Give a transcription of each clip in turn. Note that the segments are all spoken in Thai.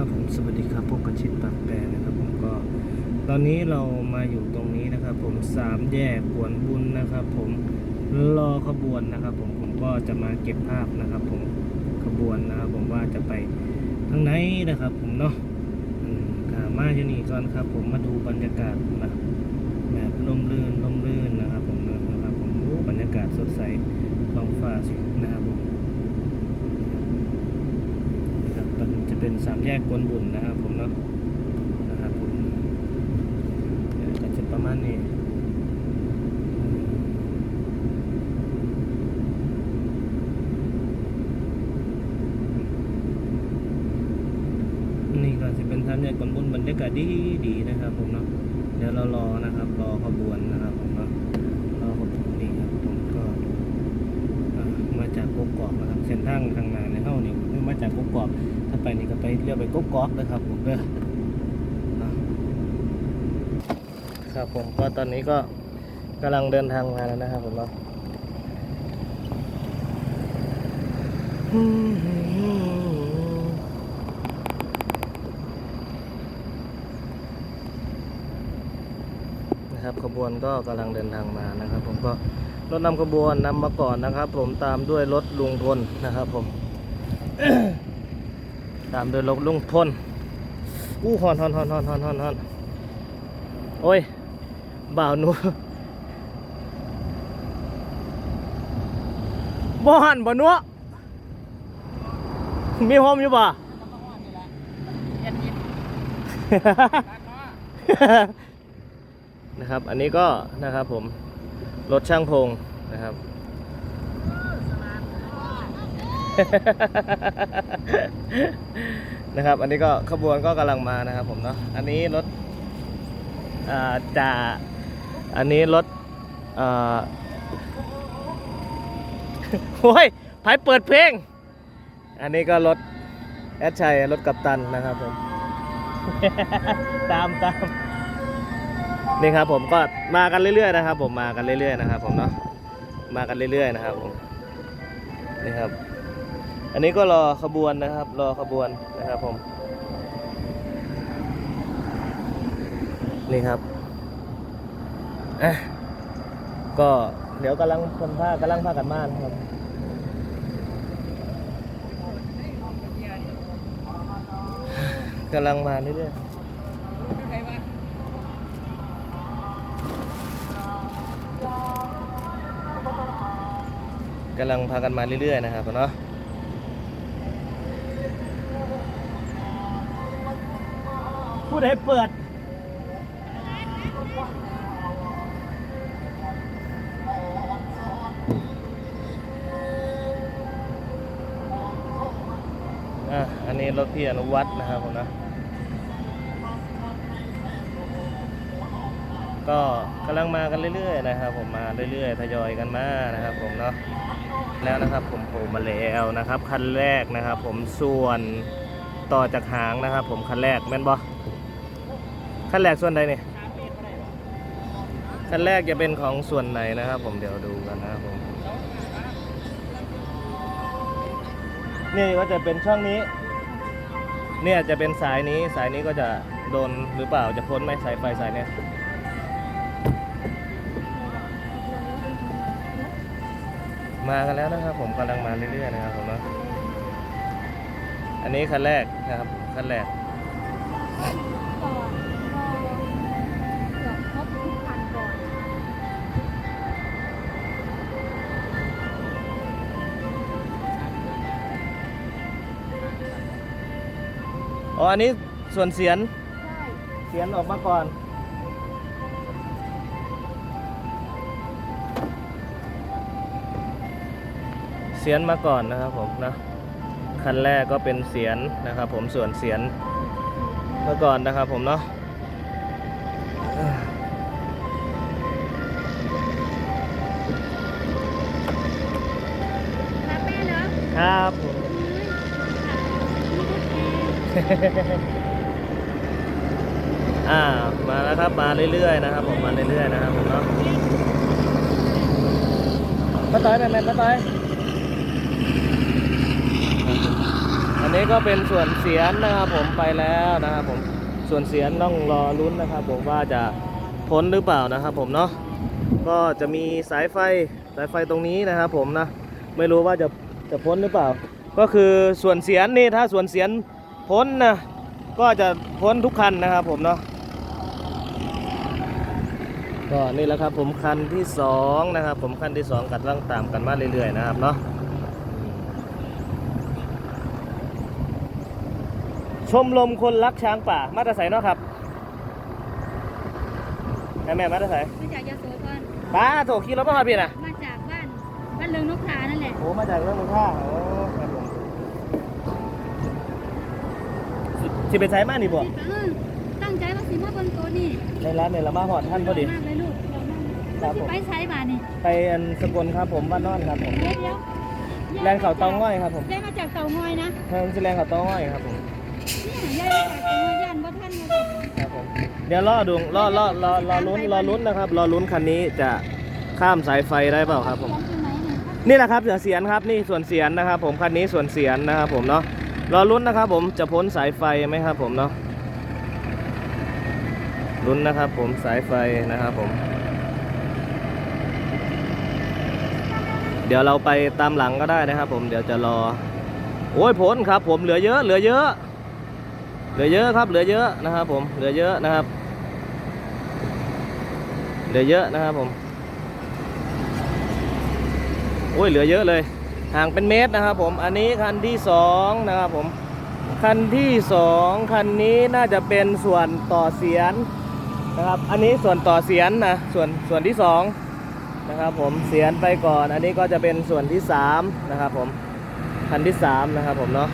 ครับผมสวัสดีครับพบกับชิดปากแปรนะครับผมก็ ตอนนี้เรามาอยู่ตรงนี้นะครับ ผมสามแยกขวนบุญนะครับ ผมรอขบวนนะครับ ผมผมก็จะมาเก็บภาพนะครับ ผมขบวนนะครับผมว่าจะไปทางไหนนะครับ ผมเนาะมขามาที่นี่ก่อนครับ ผมมาดูบรรยากาศนะแบบลมลื่นลมลื่นนะครับ ผมนะครับผมโอ้บรรยากาศสดใสท้องฟ้าสินะครับผม นะครับมันจะ เป็นสามแยกกวนบุญนะครับผมเนาะนะครับผมเดี๋ยวก็จะประมาณนี้นี่ก็จะเป็นสามแยกกวนบุญบรรยากาศดีดีนะครับผมเนาะเดี๋ยวเรารอนะ กกอกนะครับผมเด้ออะครับผมก็ตอนนี้ก็กำลังเดินทางมาแล้วนะครับผมเนาะนะครับขบวนก็กำลังเดินทางมานะครับ ผมก็รถนำขบวนนำมาก่อนนะครับ ผมตามด้วยรถลุงพลนะครับ ผม ตามโดยลงลุงพลอู้ฮอนฮอนฮอนฮอนฮอนฮอนฮอนโอ้ยบ่าวหนูบ่หันบ่หนัวมีโฮมอยู่บ่ะนะครับ อันนี้ก็นะครับผม รถช่างพงนะครับ นะครับ อันนี้ก็ขบวนก็กำลังมานะครับผมเนาะอันนี้รถอ่าจ่าอันนี้รถอ่าโอ้ยไผเปิดเพลง อันนี้ก็รถแอดชัยรถกัปตันนะครับผม ตามตามนี่ครับผมก็มากันเรื่อยๆนะครับ ผมมากันเรื่อยๆนะครับ ผมเนาะมากันเรื่อยๆนะครับผมนี่ครับ อันนี้ก็รอขบวนนะครับ รอขบวนนะครับผมนี่ครับอะก็เดี๋ยวกำลังคนผ้ากำลังผ้ากันม่านครับกำลังมาเรื่อยๆกำลังพากันมาเรื่อยๆนะครับเนาะ ผู้ใดเปิด อะ อันนี้รถพี่อนุวัฒน์นะครับผมนะ ก็กำลังมากันเรื่อยๆนะครับ ผมมาเรื่อยๆทยอยกันมานะครับ ผมเนาะ แล้วนะครับ ผมโผล่มาแล้วนะครับคันแรกนะครับ ผมส่วนต่อจากหางนะครับ ผมคันแรกแม่นบ อคันแรกส่วนใดเนี่ยคันแรกจะเป็นของส่วนไหนนะครับผมเดี๋ยวดูกันนะครับผมนี่ก็จะเป็นช่องนี้ เนี่ยจะเป็นสายนี้สายนี้ก็จะโดนหรือเปล่าจะพ้นไหมสายไฟสายเนี้ยมากันแล้วนะครับผมกำลังมาเรื่อยๆนะครับผมเนาะอันนี้คันแรกนะครับคันแรก อ๋อ อันนี้ส่วนเสียน ใช่เสียนออกมาก่อน เสียนมาก่อนนะครับผมนะ คันแรกก็เป็นเสียนนะครับผม ส่วนเสียนมาก่อนนะครับผมเนาะรักแม่เนอะครับผม อ่ามาแล้วครับมาเรื่อยๆนะครับ ผมมาเรื่อยๆนะครับผมเนาะมาต่อยแม่แม่มาต่อยอันนี้ก็เป็นส่วนเสียนนะครับผมไปแล้วนะครับผมส่วนเสียนต้องรอลุ้นนะครับ ผมว่าจะพ้นหรือเปล่านะครับ ผมเนาะก็จะมีสายไฟสายไฟตรงนี้นะครับผมนะไม่รู้ว่าจะจะพ้นหรือเปล่า ก็คือส่วนเสียนนี่ถ้าส่วนเสียน พ้นนะก็จะพ้นทุกคันนะครับผมเนาะก็นี่แหละครับผมคันที่สองนะครับ ผมคันที่สองกัดล่างตามกันมาเรื่อยๆนะครับเนาะชมรมคนรักช้างป่ามาตรใสเนาะครับแม่แม่มาตรใสมาจากยโสธรป้าโถขี่รถมาหอดพี่นะมาจากบ้านบ้านเรืองนกทานั่นแหละโอ้มาจากเรื่องมือท่าโอ้ สิสิเป็นไซมานี่บ่เออตั้งใจว่าสิมาบนโต๊ะนี่ในร้านในละมาหอดท่านพอดี มากเลยลูกเรามากครับผมไปใช้บาทนี่ไปอันสกลครับผมบ้านนอนครับผมเดี๋ยวเดี๋ยวแรงเขาเตาง่อยครับผมได้มาจากเตางอยนะทางสิแรงเขาเตาง่อยครับผมเนี่ยยายมาจากเตางอยย่านบ่ท่านมาจากครับผมเดี๋ยวรอดูรอรอรอรอลุ้นรอลุ้นนะครับรอลุ้นคันนี้จะข้ามสายไฟได้เปล่าครับผมของที่ไหนเนี่ยนี่แหละครับเสือเสียนครับนี่ส่วนเสียนนะครับผมคันนี้ส่วนเสียนนะครับผมเนาะ รอลุ้นนะครับผมจะพ้นสายไฟไหมครับผมเนาะลุ้นนะครับผมสายไฟนะครับผม เดี๋ยวเราไปตามหลังก็ได้นะครับผมเดี๋ยวจะรอ โอ้ยพ้นครับผมเหลือเยอะ เหลือเยอะ เหลือเยอะครับ เหลือเยอะนะครับผมเหลือเยอะนะครับ เหลือเยอะนะครับผมโอ้ยเหลือเยอะเลย ห่างเป็นเมตรนะครับผมอันนี้คันที่สองนะครับผมคันที่สองคันนี้น่าจะเป็นส่วนต่อเสียนนะครับอันนี้ส่วนต่อเสียนนะส่วนส่วนที่สองนะครับผมเสียนไปก่อน อันนี้ก็จะเป็นส่วนที่สามนะครับผมคันที่สามนะครับผมเนาะ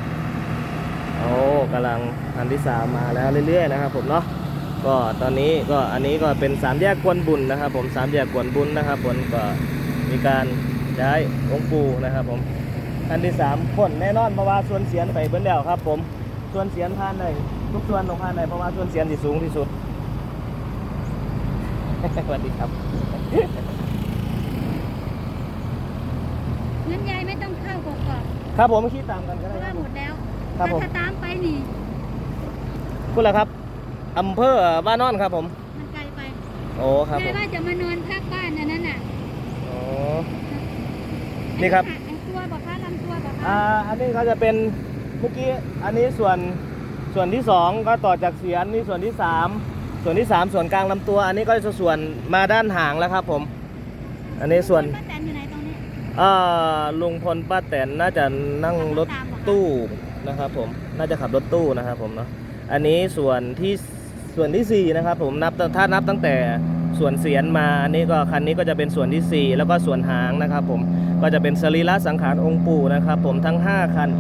โอ้กำลังคันที่สามมาแล้วเรื่อยๆนะครับผมเนาะก็ตอนนี้ก็อันนี้ก็เป็นสามแยกกวนบุญนะครับ ผมสามแยกกวนบุญนะครับผมก็มีการ ย้ายองค์ปู่นะครับผมอันที่สามคนแน่นอนเพราะว่าส่วนเสียนไปเบิ้แล้วครับ ผมส่วนเสียนผ่านได้ทุกส่วนของผ่านได้เพราะว่าส่วนเสียนที่สูงที่สุดสวัสดีครับงั้นยายไม่ต้องเข้ากกอกครับผมคิดตามกันก็เพได้ราะคว่ารับหมดแล้วครับผมถ้าตามไปนี่ คุณล่ะครับอำเภอบ้านนอนครับผมมันไกลไปโอ้ครับผยายมว่าจะมานอนพักบ้านอันนั้นน่ะโอ้ นี่ครับอันตัวบอกคะลำตัวบอกคะอ่าอันนี้เขาจะเป็นเมื่อกี้อันนี้ส่วนส่วนที่สองก็ต่อจากเสียนนี่ส่วนที่สามส่วนที่สามส่วนกลางลำตัว อันนี้ก็จะส่วนมาด้านหางแล้วครับผม อันนี้ส่วนป้าแตนอยู่ไหนตรงนี้อ่าลุงพลป้าแตนน่าจะนั่งรถตู้นะครับผมน่าจะขับรถตู้นะครับผมเนาะอันนี้ส่วนที่ส่วนที่สี่นะครับผมนับถ้านับตั้งแต่ ส่วนเสียนมาอันนี้ก็คันนี้ก็จะเป็นส่วนที่สี่แล้วก็ส่วนหางนะครับผมก็จะเป็นสรีระสังขารองค์ปู่นะครับ ผมทั้ง 5 คัน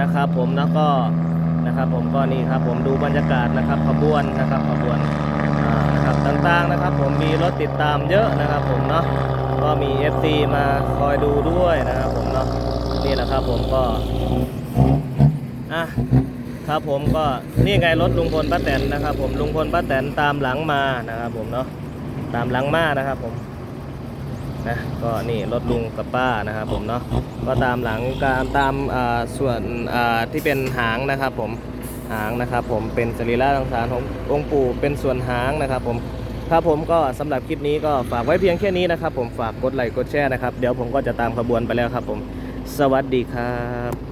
นะครับ ผมแล้วก็นะครับ ผมก็นี่ครับผมดูบรรยากาศนะครับขบวนนะครับขบวนนะครับต่างๆนะครับ ผมมีรถติดตามเยอะนะครับ ผมเนาะก็มี FT มาคอยดูด้วยนะครับ ผมเนาะนี่แหละครับผมก็อะครับผมก็นี่ไงรถลุงพลป้าแตนนะครับ ผมลุงพลป้าแตนตามหลังมานะครับ ผมเนาะ ตามหลังมานะครับผมนะก็นี่รถลุงกับป้านะครับผมเนาะก็ตามหลังการตามส่วนที่เป็นหางนะครับผมหางนะครับผมเป็นสรีระสังขารขององค์ปู่เป็นส่วนหางนะครับผมครับผมก็สำหรับคลิปนี้ก็ฝากไว้เพียงแค่นี้นะครับผมฝากกดไลค์กดแชร์นะครับ เดี๋ยวผมก็จะตามขบวนไปแล้วครับผม สวัสดีครับ